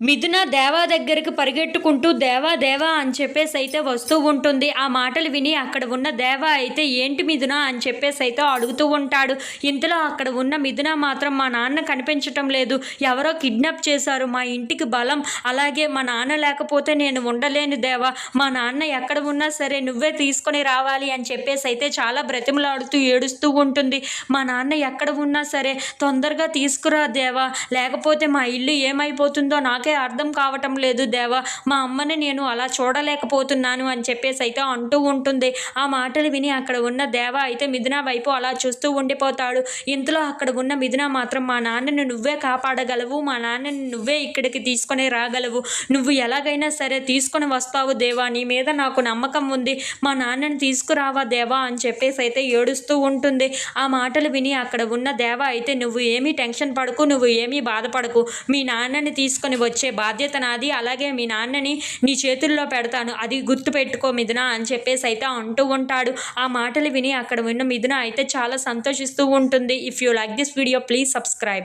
మిథున దేవా దగ్గరికి పరిగెట్టుకుంటూ దేవా దేవా అని చెప్పేసి అయితే వస్తూ ఉంటుంది. ఆ మాటలు విని అక్కడ ఉన్న దేవా అయితే ఏంటి మిథున అని చెప్పేసి అయితే అడుగుతూ ఉంటాడు. ఇంతలో అక్కడ ఉన్న మిథున మాత్రం మా నాన్న కనిపించటం లేదు. ఎవరో కిడ్నాప్ చేశారు. మా ఇంటికి బలం. అలాగే మా నాన్న లేకపోతే నేను ఉండలేను దేవా. మా నాన్న ఎక్కడ ఉన్నా సరే నువ్వే తీసుకొని రావాలి అని చెప్పేసి అయితే చాలా బ్రతిమలాడుతూ ఏడుస్తూ ఉంటుంది. మా నాన్న ఎక్కడ ఉన్నా సరే తొందరగా తీసుకురా దేవా. లేకపోతే మా ఇల్లు ఏమైపోతుందో నాకు అర్థం కావటం లేదు దేవా. మా అమ్మని నేను అలా చూడలేకపోతున్నాను అని చెప్పేసి అయితే అంటూ ఉంటుంది. ఆ మాటలు విని అక్కడ ఉన్న దేవ అయితే మిథున వైపు అలా చూస్తూ ఉండిపోతాడు. ఇంతలో అక్కడ ఉన్న మిథున మాత్రం మా నాన్నని నువ్వే కాపాడగలవు మా నాన్నని నువ్వే ఇక్కడికి తీసుకొని రాగలవు. నువ్వు ఎలాగైనా సరే తీసుకొని వస్తావు దేవా. నీ మీద నాకు నమ్మకం ఉంది. మా నాన్నని తీసుకురావా దేవా? అని చెప్పేసి అయితే ఏడుస్తూ ఉంటుంది. ఆ మాటలు విని అక్కడ ఉన్న దేవ అయితే నువ్వు ఏమీ టెన్షన్ పడకు నువ్వు ఏమీ బాధపడకు. మీ నాన్నని తీసుకొని వచ్చే బాధ్యత నాది అలాగే మీ నాన్నని నీ చేతుల్లో పెడతాను. అది గుర్తుపెట్టుకో మిథున అని చెప్పేసి అయితే అంటూ ఉంటాడు. ఆ మాటలు విని అక్కడ ఉన్న మిథున అయితే చాలా సంతోషిస్తూ ఉంటుంది. If you like this video please subscribe